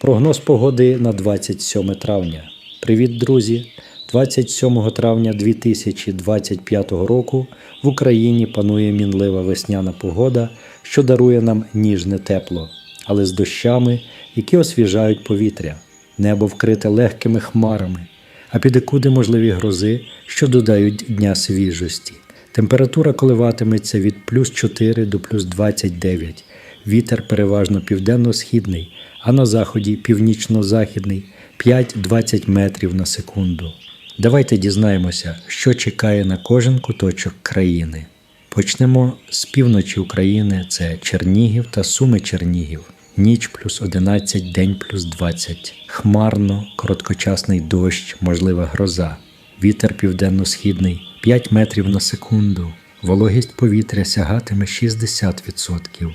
Прогноз погоди на 27 травня. Привіт, друзі! 27 травня 2025 року в Україні панує мінлива весняна погода, що дарує нам ніжне тепло, але з дощами, які освіжають повітря. Небо вкрите легкими хмарами, а підекуди можливі грози, що додають дня свіжості. Температура коливатиметься від плюс 4 до плюс 29. Вітер переважно південно-східний, а на заході північно-західний 5-20 метрів на секунду. Давайте дізнаємося, що чекає на кожен куточок країни. Почнемо з півночі України це Чернігів та Суми Чернігів. Ніч плюс 11, день плюс 20. Хмарно, короткочасний дощ, можлива гроза. Вітер південно-східний 5 метрів на секунду. Вологість повітря сягатиме 60%.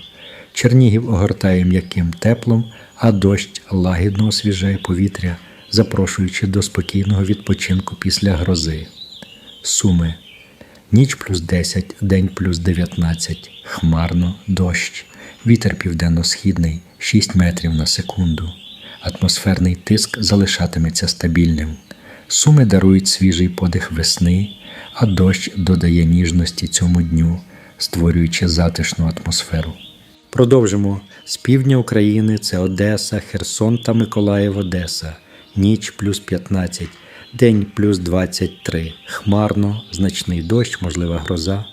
Чернігів огортає м'яким теплом, а дощ лагідно освіжає повітря, запрошуючи до спокійного відпочинку після грози. Суми. Ніч плюс 10, день плюс 19, хмарно, дощ, вітер південно-східний 6 метрів на секунду. Атмосферний тиск залишатиметься стабільним. Суми дарують свіжий подих весни, а дощ додає ніжності цьому дню, створюючи затишну атмосферу. Продовжимо. З півдня України це Одеса, Херсон та Миколаїв Одеса. Ніч плюс 15, день плюс 23. Хмарно, значний дощ, можлива гроза.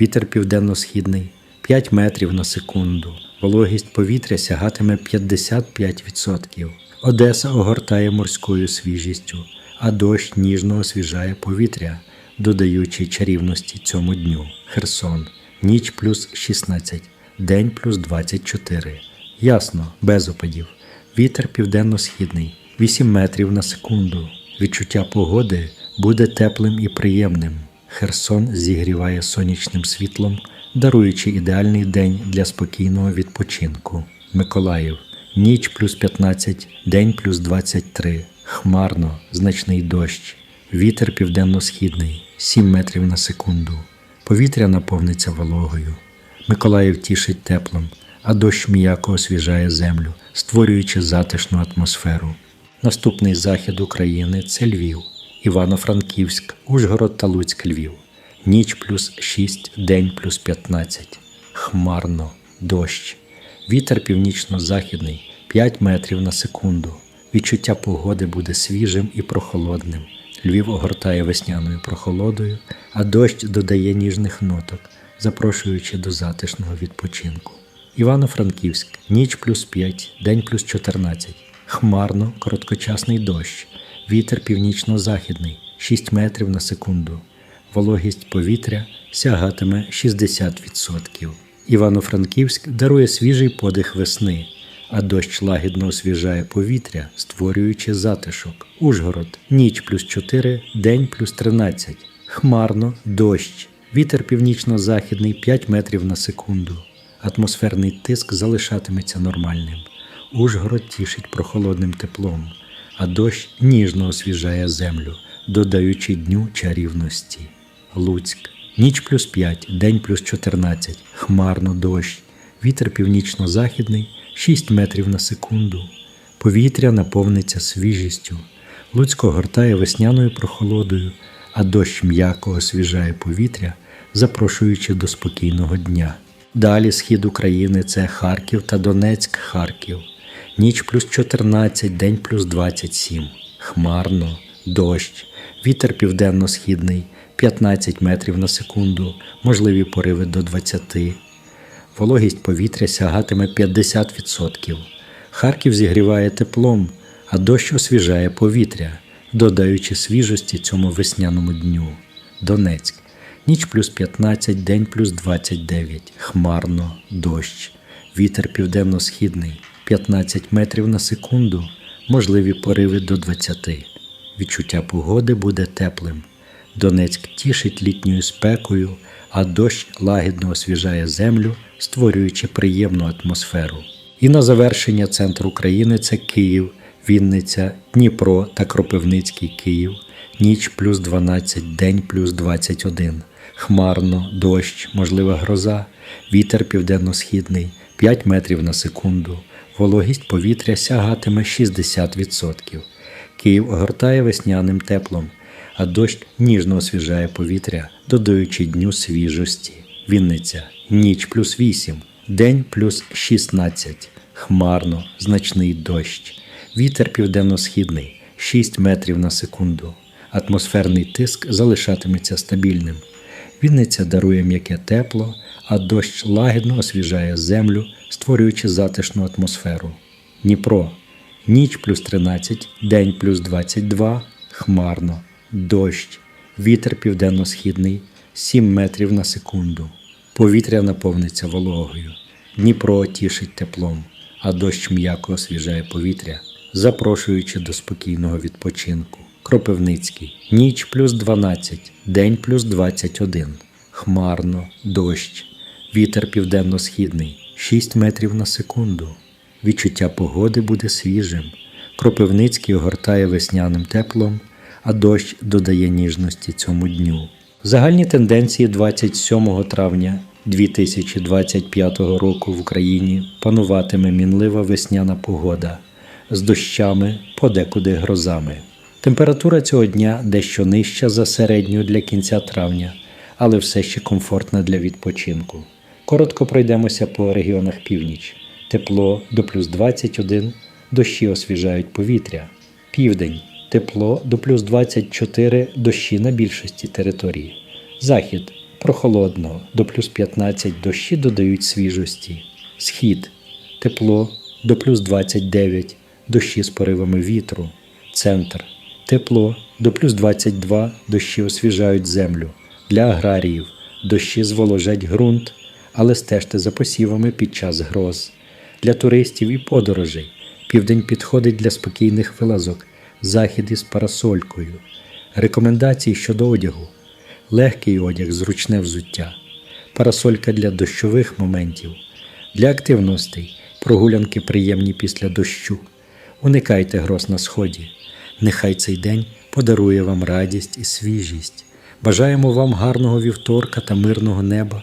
Вітер південно-східний 5 метрів на секунду. Вологість повітря сягатиме 55%. Одеса огортає морською свіжістю, а дощ ніжно освіжає повітря, додаючи чарівності цьому дню. Херсон. Ніч плюс 16, день плюс 24. Ясно, без опадів. Вітер південно-східний 8 метрів на секунду. Відчуття погоди буде теплим і приємним. Херсон зігріває сонячним світлом, даруючи ідеальний день для спокійного відпочинку. Миколаїв. Ніч плюс 15, день плюс 23. Хмарно, значний дощ. Вітер південно-східний 7 метрів на секунду. Повітря наповниться вологою. Миколаїв тішить теплом, а дощ м'яко освіжає землю, створюючи затишну атмосферу. Наступний захід України це Львів, Івано-Франківськ, Ужгород та Луцьк Львів. Ніч плюс 6, день плюс 15. Хмарно, дощ. Вітер північно-західний 5 метрів на секунду. Відчуття погоди буде свіжим і прохолодним. Львів огортає весняною прохолодою, а дощ додає ніжних ноток, запрошуючи до затишного відпочинку. Івано-Франківськ, ніч плюс 5, день плюс 14. Хмарно, короткочасний дощ. Вітер північно-західний 6 метрів на секунду. Вологість повітря сягатиме 60%. Івано-Франківськ дарує свіжий подих весни, а дощ лагідно освіжає повітря, створюючи затишок. Ужгород ніч плюс 4, день плюс 13. Хмарно, дощ. Вітер північно-західний 5 метрів на секунду. Атмосферний тиск залишатиметься нормальним. Ужгород тішить прохолодним теплом, а дощ ніжно освіжає землю, додаючи дню чарівності. Луцьк. Ніч плюс 5, день плюс 14, хмарно дощ, вітер північно-західний 6 метрів на секунду. Повітря наповниться свіжістю. Луцьк огортає весняною прохолодою, а дощ м'яко освіжає повітря, запрошуючи до спокійного дня. Далі схід України це Харків та Донецьк Харків. Ніч плюс 14, день плюс 27. Хмарно, дощ, вітер південно-східний 15 метрів на секунду, можливі пориви до 20. Вологість повітря сягатиме 50%. Харків зігріває теплом, а дощ освіжає повітря, додаючи свіжості цьому весняному дню. Донецьк. Ніч плюс 15, день плюс 29. Хмарно, дощ. Вітер південно-східний 15 метрів на секунду, можливі пориви до 20. Відчуття погоди буде теплим. Донецьк тішить літньою спекою, а дощ лагідно освіжає землю, створюючи приємну атмосферу. І на завершення центр України це Київ, Вінниця, Дніпро та Кропивницький Київ. Ніч плюс 12, день плюс 21. Хмарно, дощ, можлива гроза, вітер південно-східний 5 метрів на секунду. Вологість повітря сягатиме 60%. Київ огортає весняним теплом, а дощ ніжно освіжає повітря, додаючи дню свіжості. Вінниця ніч плюс 8, день плюс 16, хмарно, значний дощ, вітер південно-східний 6 метрів на секунду. Атмосферний тиск залишатиметься стабільним. Вінниця дарує м'яке тепло, а дощ лагідно освіжає землю, створюючи затишну атмосферу. Дніпро ніч плюс 13, день плюс 22, хмарно, дощ, вітер південно-східний 7 метрів на секунду. Повітря наповниться вологою. Дніпро тішить теплом, а дощ м'яко освіжає повітря, запрошуючи до спокійного відпочинку. Кропивницький. Ніч плюс 12, день плюс 21. Хмарно, дощ. Вітер південно-східний 6 метрів на секунду. Відчуття погоди буде свіжим. Кропивницький огортає весняним теплом, а дощ додає ніжності цьому дню. Загальні тенденції 27 травня 2025 року в Україні пануватиме мінлива весняна погода з дощами, подекуди грозами. Температура цього дня дещо нижча за середню для кінця травня, але все ще комфортна для відпочинку. Коротко пройдемося по регіонах північ. Тепло до плюс 21, дощі освіжають повітря. Південь тепло до плюс 24, дощі на більшості території. Захід прохолодно до плюс 15, дощі додають свіжості. Схід тепло до плюс 29, дощі з поривами вітру. Центр тепло до плюс 22, дощі освіжають землю. Для аграріїв дощі зволожать ґрунт, але стежте за посівами під час гроз. Для туристів і подорожей південь підходить для спокійних вилазок, захід із парасолькою. Рекомендації щодо одягу: легкий одяг, зручне взуття, парасолька для дощових моментів, для активностей, прогулянки приємні після дощу. Уникайте гроз на сході. Нехай цей день подарує вам радість і свіжість. Бажаємо вам гарного вівторка та мирного неба